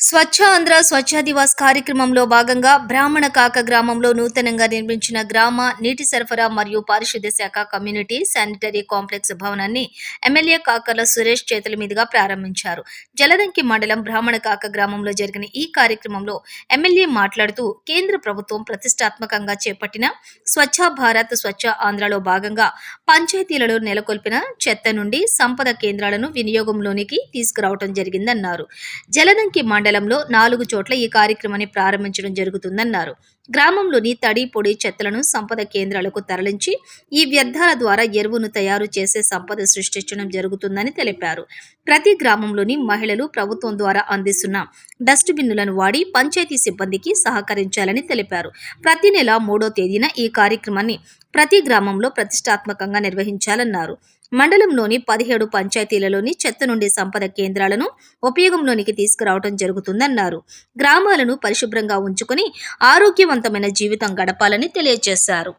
స్వచ్ఛ ఆంధ్ర స్వచ్ఛ దివాస్ కార్యక్రమంలో భాగంగా బ్రాహ్మణ కాక గ్రామంలో నూతనంగా నిర్మించిన గ్రామ నీటి సరఫరా మరియు పారిశుద్ధ్య శాఖ కమ్యూనిటీ శానిటరీ కాంప్లెక్స్ భవనాన్ని ఎమ్మెల్యే కాకర్ల సురేష్ చేతుల మీదుగా ప్రారంభించారు. జలదంకి మండలం బ్రాహ్మణ కాక గ్రామంలో జరిగిన ఈ కార్యక్రమంలో ఎమ్మెల్యే మాట్లాడుతూ కేంద్ర ప్రభుత్వం ప్రతిష్టాత్మకంగా చేపట్టిన స్వచ్ఛ భారత్ స్వచ్ఛ ఆంధ్రలో భాగంగా పంచాయతీలలో నెలకొల్పిన చెత్త నుండి సంపద కేంద్రాలను వినియోగంలోనికి తీసుకురావడం జరిగిందన్నారు. జలదంకి మండలంలో నాలుగు చోట్ల ఈ కార్యక్రమాన్ని ప్రారంభించడం జరుగుతుందన్నారు. గ్రామంలోని తడి పొడి చెత్తలను సంపద కేంద్రాలకు తరలించి ఈ వ్యర్థాల ద్వారా ఎరువును తయారు చేసే సంపద సృష్టించడం జరుగుతుందని తెలిపారు. ప్రతి గ్రామంలోని మహిళలు ప్రభుత్వం ద్వారా అందిస్తున్న డస్ట్ బిన్నులను వాడి పంచాయతీ సిబ్బందికి సహకరించాలని తెలిపారు. ప్రతి నెల మూడో తేదీన ఈ కార్యక్రమాన్ని ప్రతి గ్రామంలో ప్రతిష్టాత్మకంగా నిర్వహించాలన్నారు. మండలంలోని పదిహేడు పంచాయతీలలోని చెత్త నుండి సంపద కేంద్రాలను ఉపయోగంలోనికి తీసుకురావడం జరుగుతుందన్నారు. గ్రామాలను పరిశుభ్రంగా ఉంచుకొని ఆరోగ్యవంతమైన జీవితం గడపాలని తెలియజేశారు.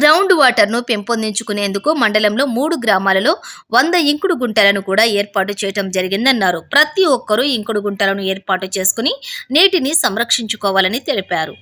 గ్రౌండ్ వాటర్ను పెంపొందించుకునేందుకు మండలంలో మూడు గ్రామాలలో వంద ఇంకుడు గుంటలను కూడా ఏర్పాటు చేయడం జరిగిందన్నారు. ప్రతి ఒక్కరూ ఇంకుడు గుంటలను ఏర్పాటు చేసుకుని నీటిని సంరక్షించుకోవాలని తెలిపారు.